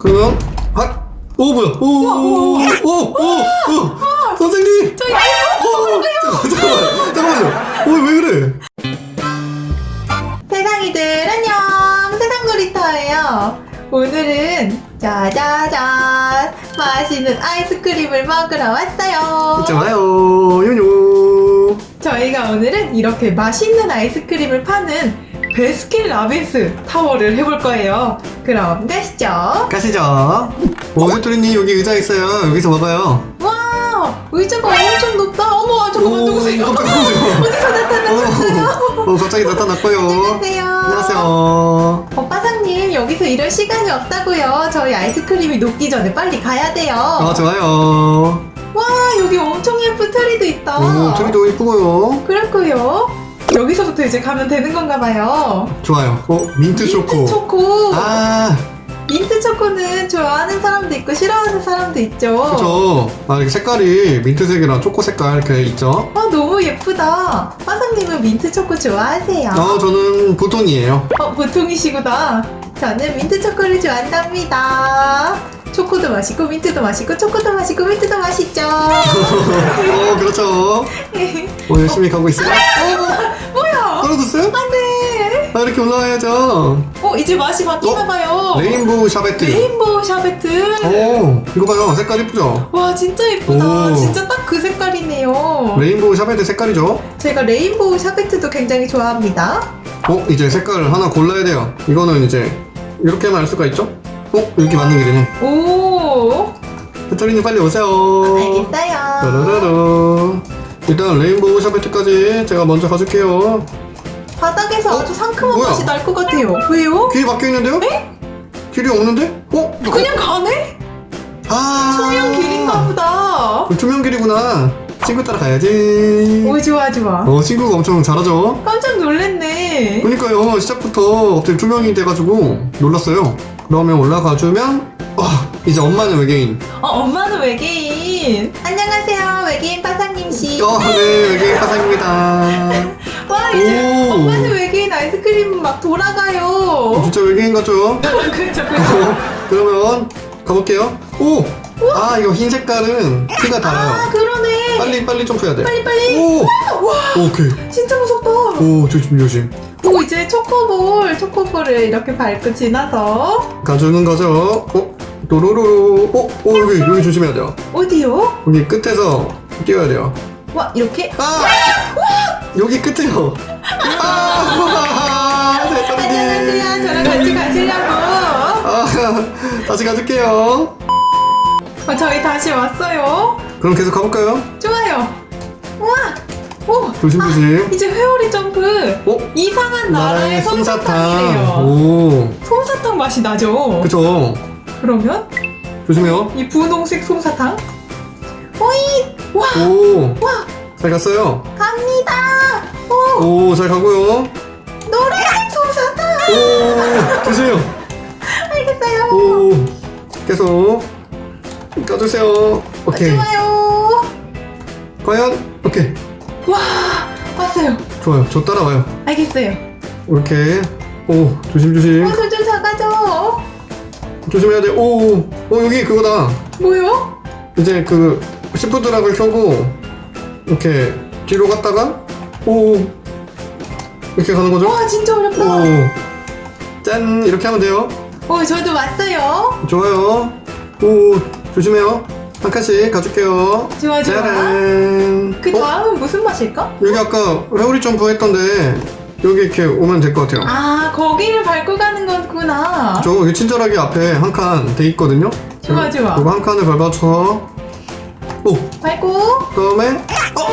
그러면 핫. 오 뭐야? 오오오오 선생님. 저희 오 잠깐만 잠깐만요. 오왜 그래? 세상이들 안녕 세상 놀이터예요 오늘은 짜자잔 맛있는 아이스크림을 먹으러 왔어요 있잖아요 요요. 저희가 오늘은 이렇게 맛있는 아이스크림을 파는 베스킨 라빈스 타워를 해볼 거예요 그럼 가시죠 가시죠. 오 세토리님 여기 의자 있어요. 여기서 먹어요. 와 의자가 엄청 높다 어머 잠깐만 오, 누구세요 깜짝 놀랐어요. 어디서 나타나셨어요 어, 어, 갑자기 나타났고요. 안녕하세요 안녕하세요. 오빠상님 여기서 이럴 시간이 없다고요 저희 아이스크림이 녹기 전에 빨리 가야 돼요 아 좋아요. 와 여기 엄청 예쁜 트리도 있다 오 트리도 이쁘고요. 그렇고요 여기서부터 이제 가면 되는 건가 봐요 좋아요. 어 민트 초코. 민트 초코 아 민트 초코는 좋아하는 사람도 있고 싫어하는 사람도 있죠 그쵸. 아 색깔이 민트색이랑 초코 색깔 이렇게 있죠. 아 너무 예쁘다 화상님은 민트 초코 좋아하세요? 어 저는 보통이에요. 어, 보통이시구나 저는 민트 초코를 좋아한답니다 초코도 맛있고 민트도 맛있고 초코도 맛있고 민트도 맛있죠 어 그렇죠. 어 열심히 가고 있어요. 뭐야 떨어졌어요? 안돼 아 이렇게 올라와야죠. 어 이제 맛이 바뀌나봐요 레인보우 샤베트. 레인보우 샤베트 오 이거 봐요. 색깔 이쁘죠? 와 진짜 예쁘다 오. 진짜 딱 그 색깔이네요 레인보우 샤베트 색깔이죠? 제가 레인보우 샤베트도 굉장히 좋아합니다 어 이제 색깔을 하나 골라야 돼요. 이거는 이제 이렇게만 할 수가 있죠? 어 이렇게 맞는 길이네. 오 배터리님 빨리 오세요. 알겠어요 따라라라. 일단 레인보우 샤베트까지 제가 먼저 가줄게요. 바닥에서 어? 아주 상큼한 뭐야? 맛이 날 것 같아요 왜요? 길이 바뀌어 있는데요? 길이 없는데? 어? 그냥 가네? 아 투명 길인가 보다 투명 길이구나. 친구 따라 가야지. 오 좋아 좋아 어 친구가 엄청 잘하죠. 깜짝 놀랐네 그러니까요 시작부터 갑자기 투명이 돼가지고 놀랐어요. 그러면 올라가주면 아 이제 엄마는 외계인. 어 엄마는 외계인 안녕하세요 외계인 빠상님씨 어 네 외계인 화상입니다. 와 이제 오. 엄마는 외계인 아이스크림 막 어, 돌아가요 진짜 외계인 같죠? 그죠 어, 그러면 가볼게요. 오! 아 이거 흰 색깔은 피가 아 달아요. 그러네 빨리 빨리 점프해야 돼. 빨리 빨리 오! 오케이. 진짜 무섭다 오 조심 조심. 오 이제 초코볼 초코볼을 이렇게 밟고 지나서 가주는 거죠. 어? 도로로로. 어? 어 여기 여기 조심해야 돼요. 어디요? 여기 끝에서 뛰어야 돼요. 와 이렇게 아! 여기 끝에요. 아! 안녕하세요. 저랑 같이 가시려고. 아, 다시 가줄게요. 어, 저희 다시 왔어요. 그럼 계속 가볼까요? 좋아요. 우와. 오. 조심조심. 이제 회오리 점프. 어? 이상한 나라의 솜사탕이래요. 오, 솜사탕 맛이 나죠? 그쵸. 그러면? 조심해요. 이 분홍색 솜사탕. 오이. 와. 오, 와, 잘 갔어요. 갑니다 오 오, 잘 가고요. 노란색 솜사탕 오, 조심해요. 알겠어요 오, 계속 가주세요. 오케이. 좋아요 과연? 오케이. 와 왔어요 좋아요. 저 따라와요. 알겠어요 이렇게. 오, 조심조심. 어, 저좀 작아져 조심해야 돼. 오, 어, 여기 그거다. 뭐요? 이제 그 시프트락을 켜고 이렇게 뒤로 갔다가 오 이렇게 가는 거죠? 와 진짜 어렵다 오짠 이렇게 하면 돼요. 오 저도 왔어요 좋아요. 오 조심해요. 한 칸씩 가줄게요. 좋아 좋아 짜란. 그 어? 다음은 무슨 맛일까? 여기 아까 회오리 점프 했던데 여기 이렇게 오면 될 것 같아요. 아 거기를 밟고 가는 거구나 저 여기 친절하게 앞에 한 칸 돼 있거든요. 좋아, 좋아. 이거 한 칸을 밟아서 오 밟고 그다음에 어!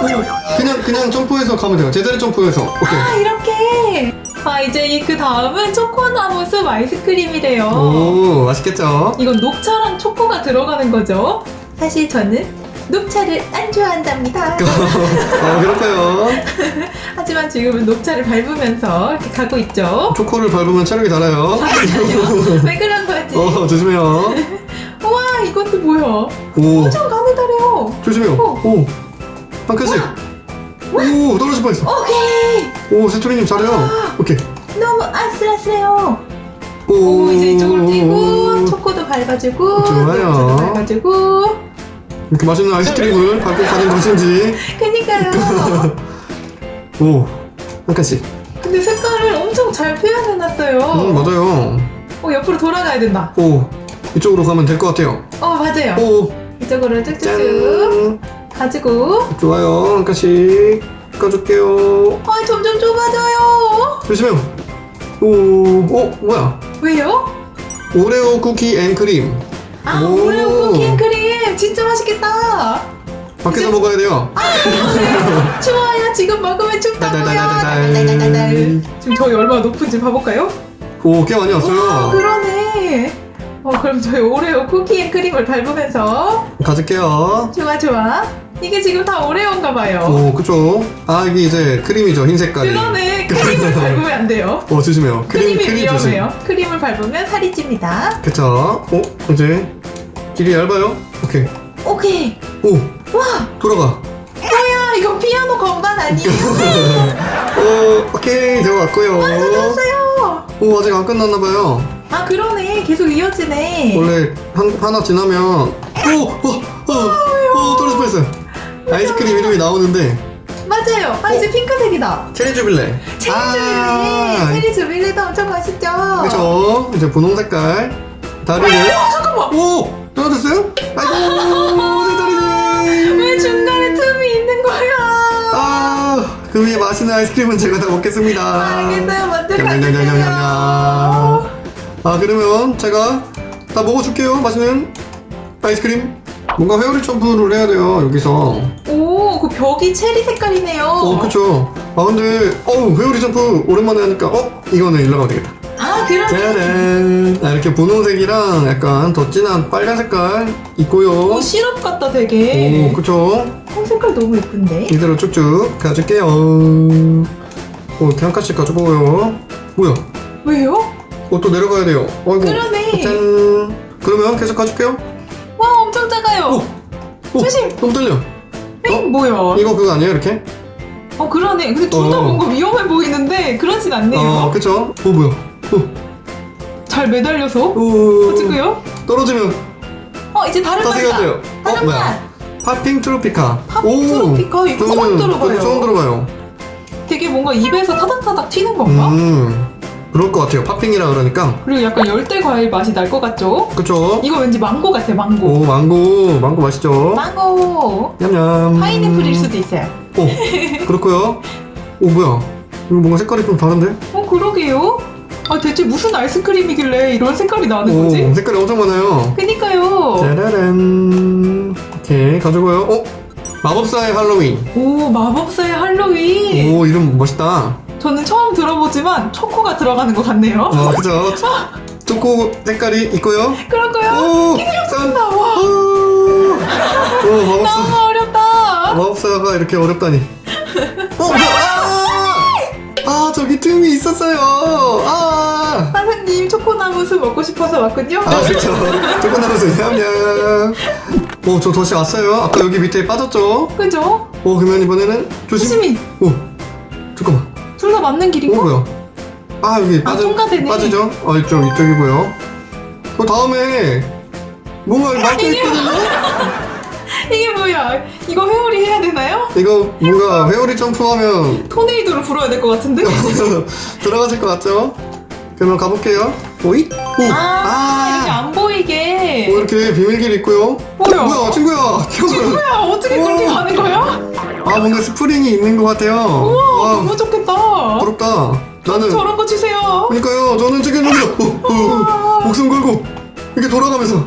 오, 그냥 그냥 점프해서 가면 돼요. 제자리 점프해서 오케이. 아 이렇게 아 이제 이 그 다음은 초코나무 숲 아이스크림이래요 오 맛있겠죠? 이건 녹차랑 초코가 들어가는 거죠 사실 저는 녹차를 안 좋아한답니다 어 그럴까요? 하지만 지금은 녹차를 밟으면서 이렇게 가고 있죠 초코를 밟으면 체력이 달아요. 왜 그런 거지? 어 조심해요. 이것도 뭐야 오 엄청 가느다래요 조심해요. 어. 오한 칸씩. 오 떨어질 뻔했어. 오케이 오 세토리님 잘해요. 오케이. 너무 아슬아슬해요 오, 오, 이제 이쪽으로 뛰고 해가지고 좋아요. 해가지고 이렇게 맛있는 아이스크림을 밟고 가는 것인지. 그니까요. 오, 한 칸씩. 근데 색깔을 엄청 잘 표현해놨어요. 음, 맞아요. 어, 옆으로 돌아가야 된다. 오, 이쪽으로 가면 될 것 같아요. 어, 맞아요. 오, 이쪽으로 쭉쭉쭉 짠. 가지고. 좋아요. 한 칸씩 까줄게요. 아, 점점 좁아져요. 조심해요. 오, 어, 뭐야? 왜요? 오레오 쿠키 앤 크림. 아, 오. 오레오 쿠키 크림 진짜 맛있겠다. 밖에서 먹어야 돼요. 추워요. 지금 먹으면 춥다고요. 달달달달달. 달달달달. 지금 저희 얼마나 높은지 봐볼까요? 오, 꽤 많이 와, 왔어요. 그러네. 어, 그럼 저희 오레오 쿠키 앤 크림을 밟으면서 가질게요. 좋아 좋아. 이게 지금 다 오레오인가 봐요. 오, 그쵸. 아, 이게 이제 크림이죠. 흰 색깔이. 그러네. 크림을 밟으면 안 돼요. 오, 조심해요. 크림, 크림이 크림 조심. 위험해요. 크림을 밟으면 살이 찝니다. 그쵸. 오, 이제 길이 얇아요. 오케이. 오케이. 오, 와, 돌아가. 뭐야? 이거 피아노 건반 아니에요? 오, 오케이. 들어갔고요. 찾았어요. 오, 아직 안 끝났나봐요. 아 그러네. 계속 이어지네. 원래 한, 하나 지나면 오! 오! 오! 오! 떨어질 뻔했어요. 아이스크림 이름이 나오는데 맞아요. 아 이제 핑크색이다. 체리 주빌레. 체리 아, 주빌레. 체리 주빌레도 엄청 맛있죠. 그쵸. 이제 분홍 색깔. 다리를. 잠깐만. 오! 떨어졌어요? 아이고! 제 다리를. 왜 중간에 틈이 있는 거야? 아! 그 위에 맛있는 아이스크림은 제가 다 먹겠습니다. 알겠어요. 먼저 냠냠냠냠냠냠. 아 그러면 제가 다 먹어줄게요 맛있는 아이스크림 뭔가 회오리 점프를 해야 돼요 여기서 오, 그 벽이 체리 색깔이네요. 어 그쵸 아 근데 어우 회오리 점프 오랜만에 하니까 어 이거는 일로 가면 되겠다 아 그러네. 짜란 아, 이렇게 분홍색이랑 약간 더 진한 빨간 색깔 있고요 오 시럽 같다 되게. 오 그쵸 어, 색깔 너무 예쁜데. 이대로 쭉쭉 가줄게요 오 이렇게 한 칸씩 가져보고요 뭐야 왜요? 어 또 내려가야 돼요 어이구 그러네. 짠 그러면 계속 가줄게요 와 엄청 작아요. 오, 조심. 너무 떨려. 에이, 어? 뭐야? 이거 그거 아니에요, 이렇게? 어 그러네. 근데 둘 다 어. 뭔가 위험해 보이는데 그렇진 않네요. 어, 그쵸? 어, 뭐야? 잘 매달려서. 오, 오, 어찌고요? 떨어지면 어 이제 다른 다시 가야. 돼요. 어, 다른 뭐야? 맛. 팝핑 트로피카. 팝핑 트로피카? 이거 처음 들어봐요. 처음 들어봐요. 되게 뭔가 입에서 타닥타닥 튀는 건가? 음, 그럴 것 같아요. 팝핑이라 그러니까. 그리고 약간 열대 과일 맛이 날 것 같죠? 그쵸? 이거 왠지 망고 같아 망고. 오, 망고. 망고 맛있죠? 망고. 냠냠. 파인애플일 수도 있어요. 오, 그렇고요 오, 뭐야? 이거 뭔가 색깔이 좀 다른데? 어 그러게요. 아 대체 무슨 아이스크림이길래 이런 색깔이 나는 오, 거지? 색깔이 엄청 많아요. 그니까요. 짜라란. 오케이, 가져고요. 어? 마법사의 할로윈. 오 마법사의 할로윈. 오, 이름 멋있다. 저는 처음 들어보지만 초코가 들어가는 것 같네요. 아, 그죠? 초코 색깔이 있고요. 그럴까요? 오, 짠. 나와. 오, 오, 마법사. 너무 어렵다. 마법사가 이렇게 어렵다니. 어, 뭐야? 아! 아, 저기 틈이 있었어요. 아! 선생님 초코나무스 먹고 싶어서 왔군요. 아, 그렇죠. 조금나무스 냠냠. 오, 저 다시 왔어요. 아까 여기 밑에 빠졌죠? 그죠? 오, 그러면 이번에는 조심. 조심히 오, 잠깐만. 둘 다 맞는 오, 길인가? 뭐야? 아, 여기 빠져, 통과되네. 빠지죠? 어, 이쪽, 이쪽이고요. 그 다음에 뭔가 막혀 있거든요? 이게 뭐야? 이거 회오리 해야 되나요? 이거 뭔가 회오리 점프하면 토네이도를 불어야 될 것 같은데? 들어가실 것 같죠? 그러면 가볼게요. 오잇? 오! 아, 이렇게 안 보이 게. 오, 이렇게 비밀길 있고요. 뭐야? 뭐야, 친구야! 친구야! 뭐야? 어떻게 그렇게 우와. 가는 거야? 아, 뭔가 스프링이 있는 것 같아요. 우와, 와, 너무 좋겠다. 부럽다. 나는. 저런 거 주세요. 그러니까요, 저는 지금 여기서, 오, 목숨 걸고, 이렇게 돌아가면서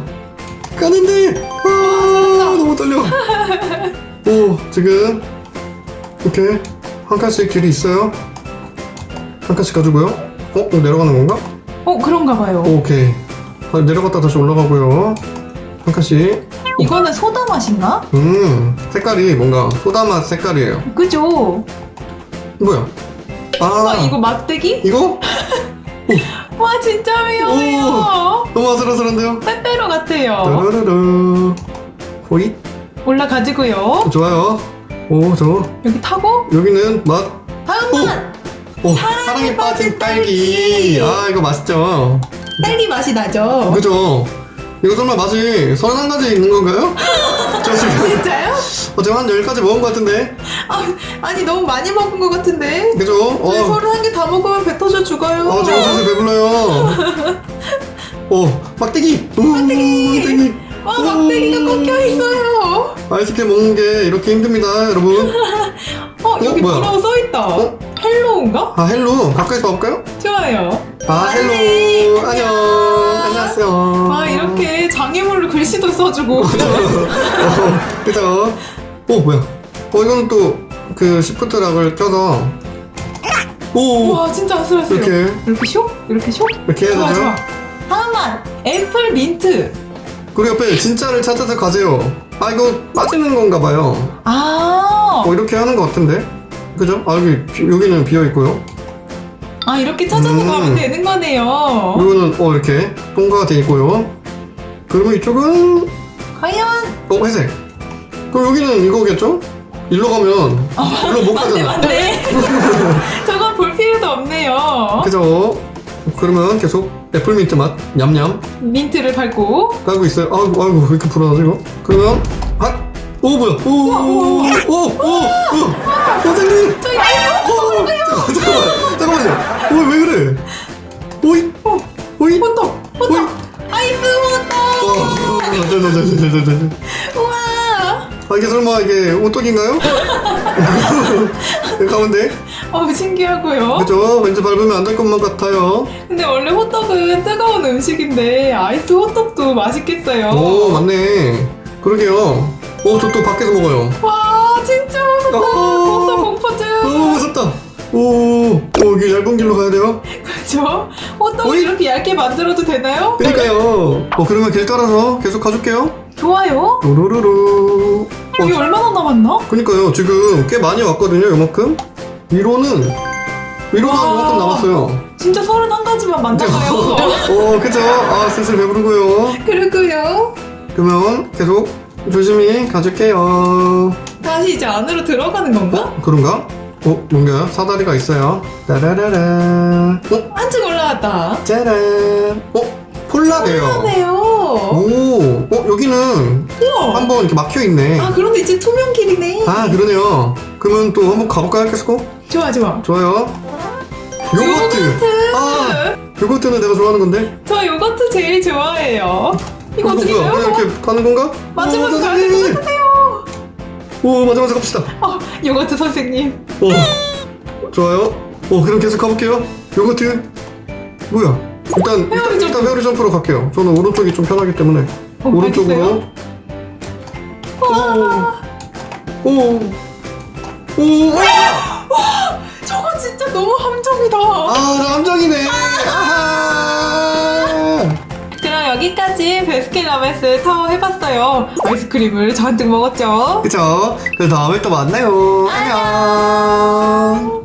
가는데, 아, 너무 떨려. 오, 지금, 이렇게, 한 칸씩 길이 있어요. 한 칸씩 가지고요. 어, 내려가는 건가? 어, 그런가 봐요. 오케이. 다 내려갔다 다시 올라가고요. 한 칸씩. 이거는 소다 맛인가? 음, 색깔이 뭔가 소다 맛 색깔이에요. 그죠? 뭐야? 아, 와, 이거 막대기? 이거? 와, 진짜 위험해요. 너무 아슬아슬한데요? 빼빼로 같아요. 따라라라. 호잇. 올라가지고요. 좋아요. 오, 저. 여기 타고 여기는 맛. 다음 오! 맛! 오, 사랑에 빠진 딸기. 딸기. 아, 이거 맛있죠? 딸기 맛이 나죠? 그죠? 이거 설마 맛이 31가지 있는 건가요? 저 지금 진짜요? 어, 지금 한 10가지 먹은 것 같은데 아, 아니 너무 많이 먹은 것 같은데. 그죠? 어, 네, 서른 한 개 다 먹으면 배 터져 죽어요. 어 지금 슬슬 배불러요 어 막대기 오, 막대기 와 막대기가 꺾여 있어요. 아이스크림 먹는 게 이렇게 힘듭니다 여러분 어 여기 뭐야? 뭐라고 써 있다. 어? 헬로우인가? 아 헬로 가까이서 봐볼까요? 좋아요. 아 헬로 안녕 안녕하세요 와 이렇게 장애물로 글씨도 써주고. 어, 그죠? 오 뭐야? 어 이거는 또그 시프트 락을 껴서 오 와 진짜 아슬아슬해. 이렇게 이렇게 쇼? 이렇게 쇼? 이렇게 해야 좋아 되죠? 좋아. 다음만 애플 민트. 그리고 옆에 진짜를 찾아서 가세요. 아 이거 빠지는 건가 봐요. 아, 뭐 이렇게 하는 것 같은데, 그죠? 아 여기 비- 여기는 비어 있고요. 아 이렇게 찾아서 음. 가면 되는 거네요. 이거는 어 이렇게 통과가 돼 있고요. 그리고 이쪽은 과연 어 회색. 그럼 여기는 이거겠죠? 일로 가면 일로 못 맞네 가잖아. 맞네. 저건 볼 필요도 없네요. 그죠? 그러면 계속 애플민트 맛 냠냠 민트를 밟고 까고 있어요. 아이고 아이고 왜 이렇게 불안하지 이거? 그러면 핫. 오 뭐야? 오오오오 선생님. 저희 아이스 어, 이게 설마 이게 오떡인가요? 가운데? 어 신기하고요. 그죠? 왠지 밟으면 안 될 것만 같아요. 근데 원래 호떡은 뜨거운 음식인데 아이스 호떡도 맛있겠어요. 오, 맞네. 그러게요. 오, 저 또 밖에서 먹어요. 와 진짜 무섭다. 어. 벌써 공포증. 너무 무섭다. 오, 오, 여기 얇은 길로 가야 돼요? 그렇죠? 호떡을 어이? 이렇게 얇게 만들어도 되나요? 그러니까요. 어, 그러면 길 따라서 계속 가줄게요. 좋아요. 루루루루. 어, 여기 얼마나 남았나? 그니까요 지금 꽤 많이 왔거든요 요만큼 위로는 위로가 와. 요만큼 남았어요 진짜 서른 한 가지만 만들어요. 어 그죠 아 슬슬 배부르고요 그리고요. 그러면 계속 조심히 가줄게요 다시 이제 안으로 들어가는 건가? 어 그런가 어 뭔가 사다리가 있어요 따라라라 어 한층 올라갔다. 짜란 어 폴라네요 네요. 오 어, 여기는 우와. 한 번 이렇게 막혀 있네 아 그런데 이제 투명 길이네. 아 그러네요 그러면 또 한번 가볼까요 계속 좋아 좋아. 좋아요 요거트 아 요거트는 내가 좋아하는 건데 저 요거트 제일 좋아해요. 이거 어, 어떻게 뭐야? 그냥 이렇게 가는 건가? 맞으면서 오, 가야 될 선생님! 것 같아요. 오 맞으면서 갑시다 어, 요거트 선생님. 오 좋아요 오 그럼 계속 가볼게요 요거트 뭐야 일단 일단, 회오리 점프. 일단 회오리 점프로 갈게요 저는 오른쪽이 좀 편하기 때문에 어, 오른쪽으로 알겠어요? 오 오오. 저거 진짜 너무 함정이다. 아 남정이네. 아하 그럼 여기까지 베스킨라빈스 타워 해봤어요. 아이스크림을 잔뜩 먹었죠. 그쵸? 그 다음에 또 만나요. 안녕